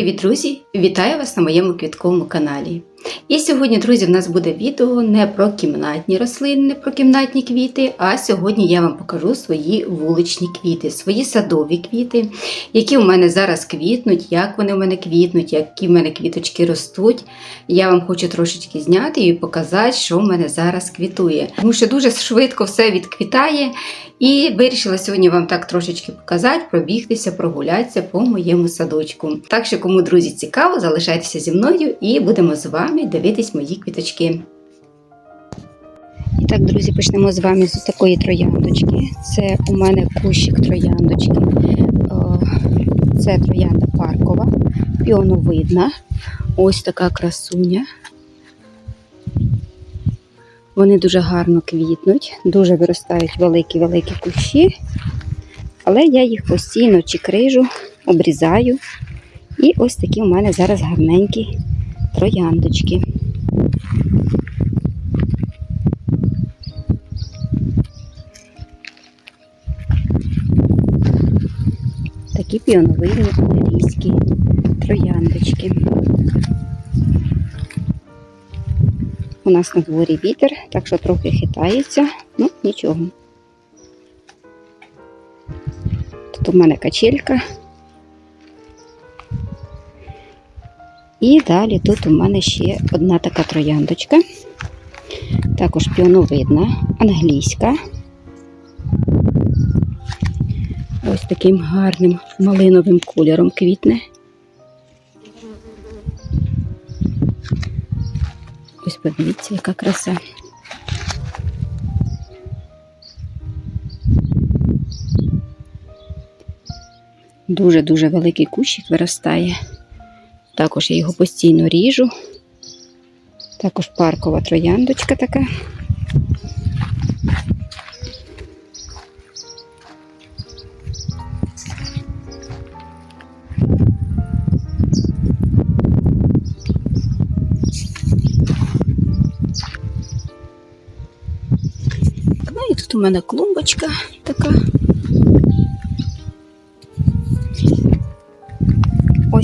Привіт, друзі! Вітаю вас на моєму квітковому каналі. І сьогодні, друзі, в нас буде відео не про кімнатні рослини, не про кімнатні квіти, а сьогодні я вам покажу свої вуличні квіти, свої садові квіти, які у мене зараз квітнуть, як вони у мене квітнуть, які в мене квіточки ростуть. Я вам хочу трошечки зняти і показати, що в мене зараз квітує. Тому що дуже швидко все відквітає. І вирішила сьогодні вам так трошечки показати, пробігтися, прогулятися по моєму садочку. Так що, кому друзі цікаво, залишайтеся зі мною і будемо з вами дивитись мої квіточки. І так, друзі, почнемо з вами з такої трояндочки. Це у мене кущик трояндочки. Це троянда паркова, піоновидна. Ось така красуня. Вони дуже гарно квітнуть, дуже виростають великі-великі кущі, але я їх постійно чи крижу, обрізаю. І ось такі у мене зараз гарненькі трояндочки. Такі піоновидні англійські трояндочки. У нас на дворі вітер, так що трохи хитається, ну нічого. Тут у мене качелька. І далі тут у мене ще одна така трояндочка. Також піоновидна, англійська. Ось таким гарним малиновим кольором квітне. Ось подивіться, яка краса. Дуже-дуже великий кущик виростає. Також я його постійно ріжу. Також паркова трояндочка така. Ну і тут у мене клумбочка така.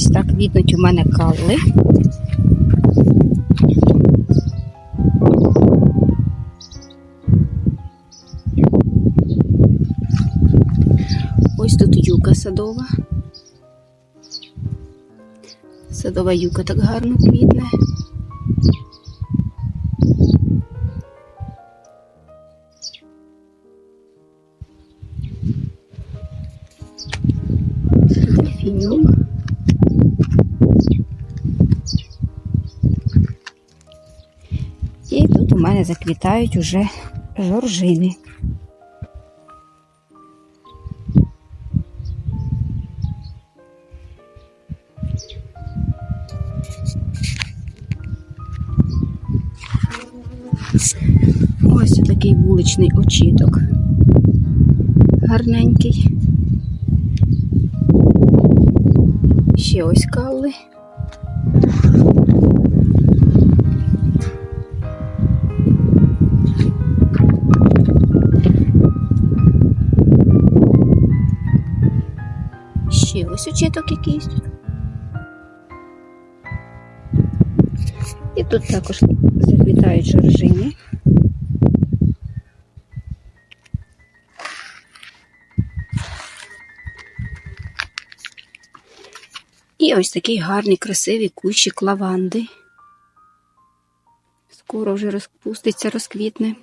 Ось так квітнуть у мене калли. Ось тут юка садова. Садова юка так гарно квітне. Мене заквітають уже жоржини. Ось такий вуличний очіток. Гарненький. Ще ось калли. Ось очіток якийсь. І тут також заквітають жоржини. І ось такий гарний, красивий кущик лаванди. Скоро вже розпуститься, розквітне.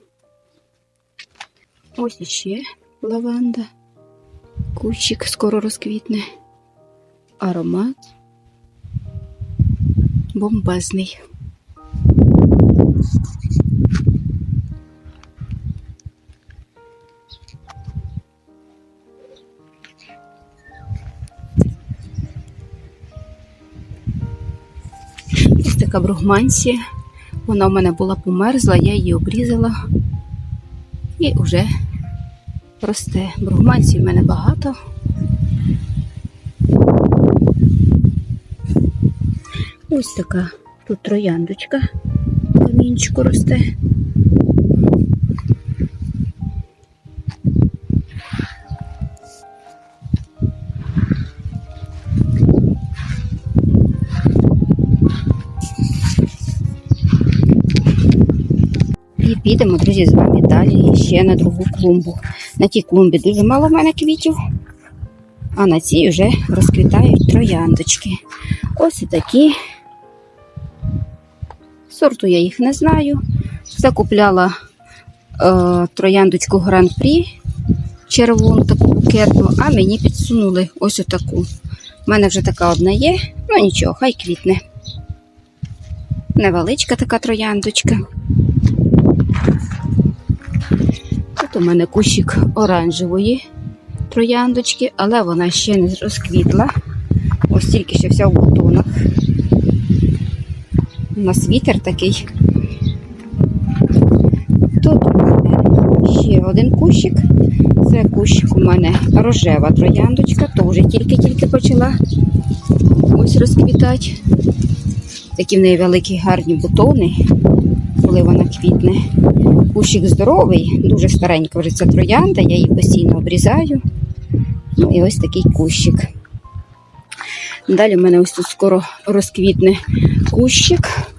Ось іще лаванда. Кущик скоро розквітне. Аромат бомбезний. Ось така бругмансія. Вона в мене була померзла, я її обрізала і вже росте. Бругмансій в мене багато. Ось така тут трояндочка, камінчику росте. І підемо, друзі, з вами далі ще на другу клумбу. На тій клумбі дуже мало в мене квітів, а на цій вже розквітають трояндочки. Ось і такі Сорту я їх не знаю. Закупляла е, трояндочку Гран-прі червону таку букетну, а мені підсунули ось отаку. У мене вже така одна є, ну нічого, хай квітне. Невеличка така трояндочка. Тут у мене кущик оранжевої трояндочки, але вона ще не розквітла. Ось тільки ще вся в бутонах. У нас вітер такий. Тут у мене ще один кущик. Це кущик у мене рожева трояндочка, теж тільки-тільки почала ось розквітати. Такі в неї великі гарні бутони, коли вона квітне. Кущик здоровий, дуже старенька вже ця троянда, я її постійно обрізаю. Ну і ось такий кущик. Далі в мене ось тут скоро розквітне кущик.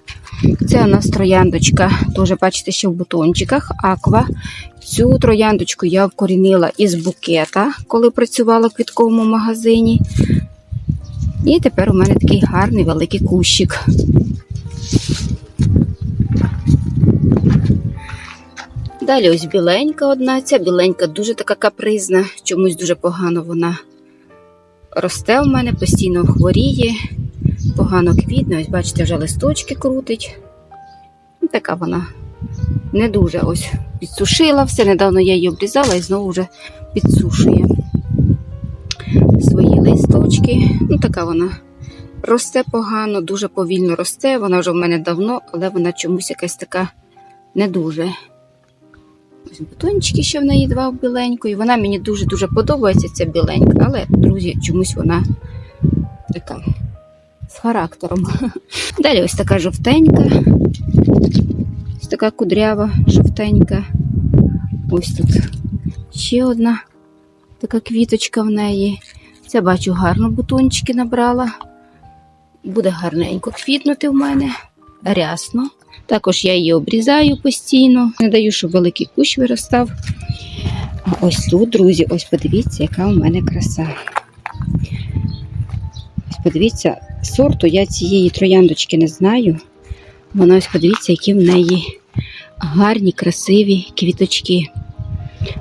Це у нас трояндочка, теж бачите, ще в бутончиках, аква. Цю трояндочку я вкорінила із букета, коли працювала в квітковому магазині. І тепер у мене такий гарний великий кущик. Далі ось біленька одна. Ця біленька дуже така капризна, чомусь дуже погано вона росте у мене, постійно хворіє, погано квітне. Ось, бачите, вже листочки крутить. Ну, Така вона не дуже ось підсушила все. Недавно я її обрізала і знову вже підсушує свої листочки. Ну, така вона росте погано, дуже повільно росте. Вона вже в мене давно, але вона чомусь якась така не дуже. Ось бутончики ще в неї два біленької. Вона мені дуже-дуже подобається, ця біленька, але, друзі, чомусь вона така з характером. Далі ось така жовтенька. Ось така кудрява, жовтенька. Ось тут ще одна така квіточка в неї. Це бачу гарно бутончики набрала. Буде гарненько квітнути в мене. Рясно. Також я її обрізаю постійно, не даю, щоб великий кущ виростав. А ось тут, друзі, ось подивіться, яка у мене краса. Подивіться, сорту я цієї трояндочки не знаю. Вона ось подивіться, які в неї гарні, красиві квіточки.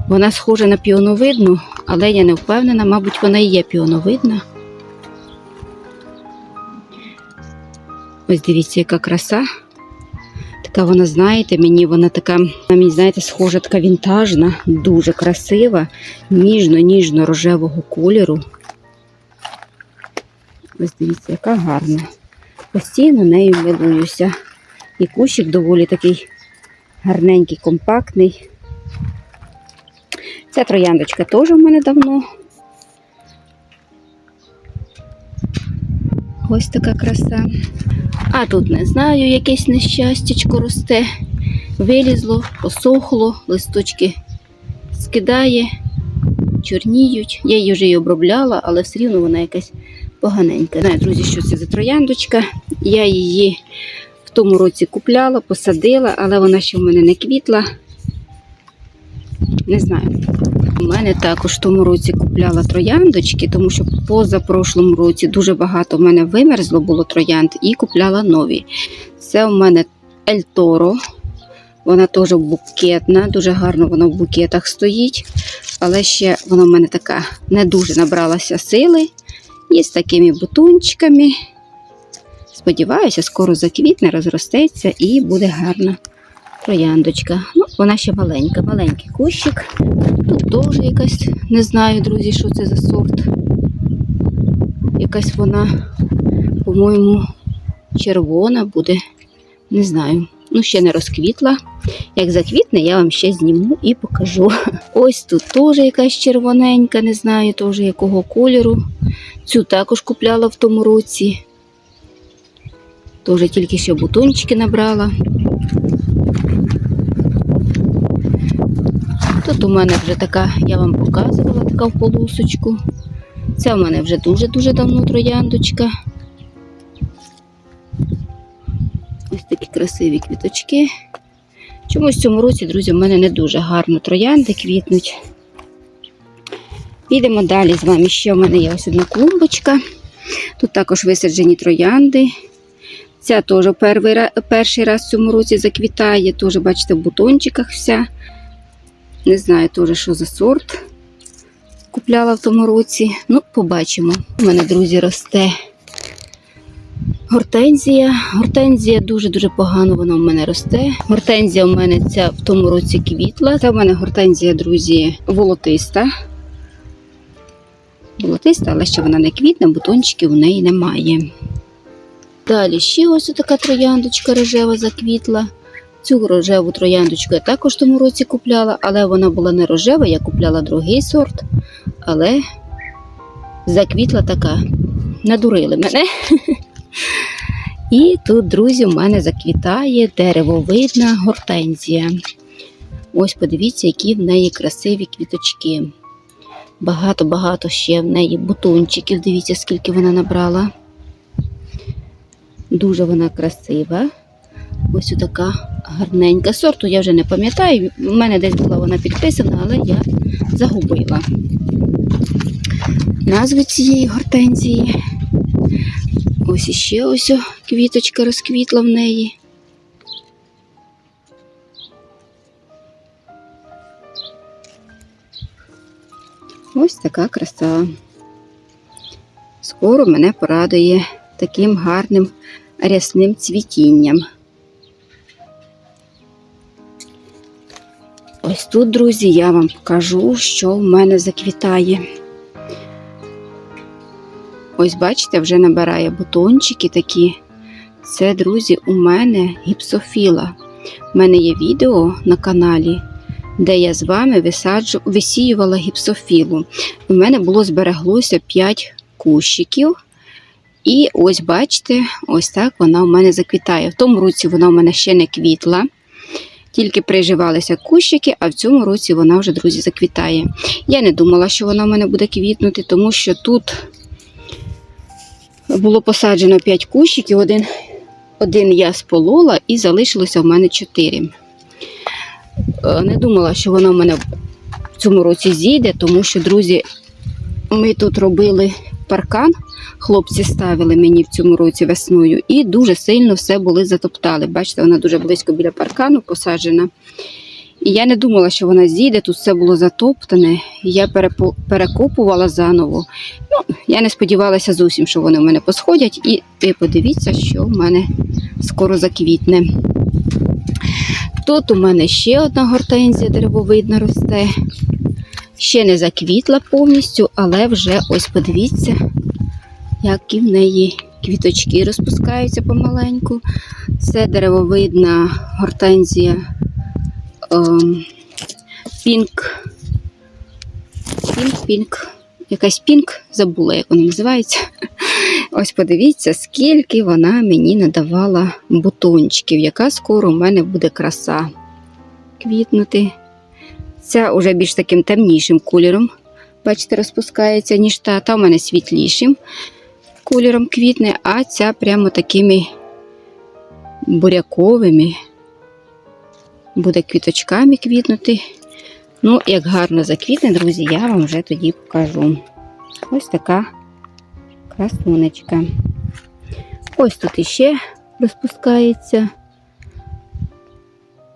Вона схожа на піоновидну, але я не впевнена, мабуть, вона і є піоновидна. Ось дивіться, яка краса. Така вона, знаєте, мені вона така, мені, знаєте, схожа, така вінтажна, дуже красива, ніжно-ніжно-рожевого кольору. Ось дивіться, яка гарна. Постійно нею милуюся. І кущик доволі такий гарненький, компактний. Ця трояндочка теж у мене давно. Ось така краса. А тут не знаю, якесь нещастячко росте. Вилізло, посохло, листочки скидає, чорніють. Я її вже і обробляла, але все рівно вона якась поганенька. Знаю, друзі, що це за трояндочка. Я її в тому році купляла, посадила, але вона ще в мене не квітла. Не знаю. У мене також в тому році купляла трояндочки, тому що позапрошлому році дуже багато в мене вимерзло було троянд і купляла нові. Це у мене Ельторо. Вона теж букетна, дуже гарно вона в букетах стоїть, але ще вона в мене така не дуже набралася сили. І з такими бутончиками. Сподіваюся, скоро заквітне, розростеться і буде гарна трояндочка. Ну, вона ще маленька, маленький кущик. Тут теж якась, не знаю, друзі, що це за сорт. Якась вона, по-моєму, червона буде. Не знаю. Ну, ще не розквітла. Як заквітне, я вам ще зніму і покажу. Ось тут теж якась червоненька, не знаю теж якого кольору. Цю також купляла в тому році. Теж тільки ще бутончики набрала. Тут у мене вже така, я вам показувала, така в полосочку. Це у мене вже дуже-дуже давно трояндочка. Ось такі красиві квіточки. Чомусь в цьому році, друзі, в мене не дуже гарно троянди квітнуть. Підемо далі з вами. Ще в мене є ось одна клумбочка. Тут також висаджені троянди. Ця теж перший, ра- перший раз в цьому році заквітає. Теж, бачите, в бутончиках вся. Не знаю теж, що за сорт. Купляла в тому році. Ну, побачимо. У мене, друзі, росте гортензія. Гортензія дуже-дуже погано вона в мене росте. Гортензія у мене ця в тому році квітла. Це в мене гортензія, друзі, волотиста. Волотиста, але ще вона не квітне, бутончиків у неї немає. Далі ще ось така трояндочка рожева заквітла. Цю рожеву трояндочку я також тому році купляла, але вона була не рожева, я купляла другий сорт. Але заквітла така. Надурили мене. І тут, друзі, в мене заквітає деревовидна гортензія. Ось подивіться, які в неї красиві квіточки. Багато-багато ще в неї бутончиків. Дивіться, скільки вона набрала. Дуже вона красива. Ось така гарненька. Сорту я вже не пам'ятаю. У мене десь була вона підписана, але я загубила назву цієї гортензії. Ось іще ось квіточка розквітла в неї. Ось така краса. Скоро мене порадує таким гарним рясним цвітінням. Ось тут, друзі, я вам покажу, що в мене заквітає. Ось, бачите, вже набирає бутончики такі. Це, друзі, у мене гіпсофіла. У мене є відео на каналі, де я з вами висаджу, висіювала гіпсофілу. У мене було збереглося 5 кущиків. І ось, бачите, ось так вона у мене заквітає. В тому році вона у мене ще не квітла. Тільки приживалися кущики, а в цьому році вона вже, друзі, заквітає. Я не думала, що вона в мене буде квітнути, тому що тут було посаджено 5 кущиків, один, один я сполола і залишилося в мене 4. Не думала, що вона в мене в цьому році зійде, тому що, друзі, ми тут робили паркан, хлопці ставили мені в цьому році весною, і дуже сильно все були затоптали. Бачите, вона дуже близько біля паркану посаджена. І я не думала, що вона зійде, тут все було затоптане. Я перекопувала заново. Ну, я не сподівалася зовсім, що вони в мене посходять. І ви подивіться, що в мене скоро заквітне. Тут у мене ще одна гортензія деревовидна росте. Ще не заквітла повністю, але вже ось подивіться, які в неї квіточки розпускаються помаленьку. Це деревовидна гортензія ем, пінк. Пінк, пінк. Якась пінк, забула, як вона називається. Ось подивіться, скільки вона мені надавала бутончиків, яка скоро у мене буде краса квітнути. Ця уже більш таким темнішим кольором, бачите, розпускається, ніж та. Та у мене світлішим кольором квітне, а ця прямо такими буряковими. Буде квіточками квітнути. Ну, як гарно заквітне, друзі, я вам вже тоді покажу. Ось така красунечка. Ось тут іще розпускається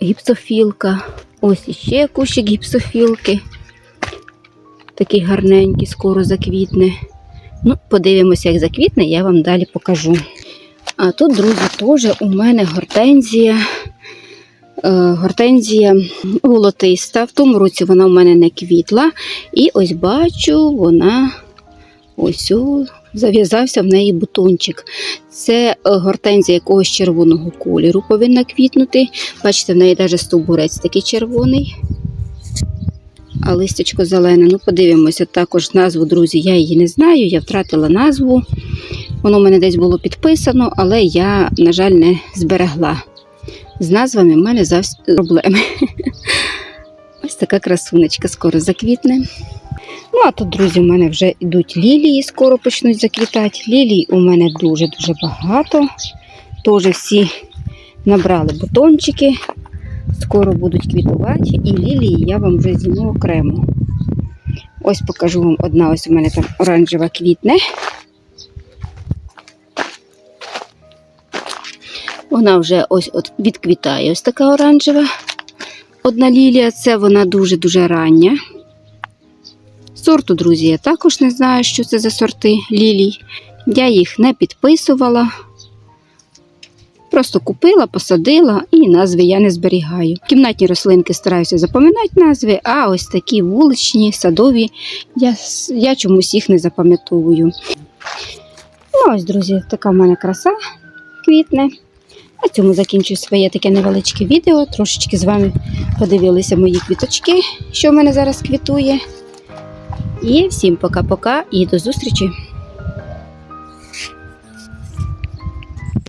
гіпсофілка. Ось іще кущик гіпсофілки. Такий гарненький, скоро заквітне. Ну, подивимося, як заквітне, я вам далі покажу. А тут, друзі, теж у мене гортензія. Е, Гортензія волотиста. В тому році вона в мене не квітла. І ось бачу, вона ось зав'язався в неї бутончик. Це е, гортензія якогось червоного кольору повинна квітнути. Бачите, в неї навіть стовбурець такий червоний. А листячко зелене. Ну, подивимося також назву, друзі. Я її не знаю, я втратила назву. Воно в мене десь було підписано, але я, на жаль, не зберегла. З назвами в мене завжди проблеми. Ось така красунечка скоро заквітне. Ну, а тут, друзі, у мене вже йдуть лілії, скоро почнуть заквітати. Лілій у мене дуже-дуже багато. Теж всі набрали бутончики. скоро будуть квітувати, і лілії я вам вже зніму окремо. Ось покажу вам одна, ось у мене там оранжева квітне. Вона вже ось от відквітає, ось така оранжева. Одна лілія, це вона дуже-дуже рання. Сорту, друзі, я також не знаю, що це за сорти лілій. Я їх не підписувала. Просто купила, посадила і назви я не зберігаю. Кімнатні рослинки стараюся запам'ятати назви, а ось такі вуличні, садові, я, я чомусь їх не запам'ятовую. Ну, ось, друзі, така в мене краса квітне. На цьому закінчую своє таке невеличке відео. Трошечки з вами подивилися мої квіточки, що в мене зараз квітує. І всім пока-пока і до зустрічі!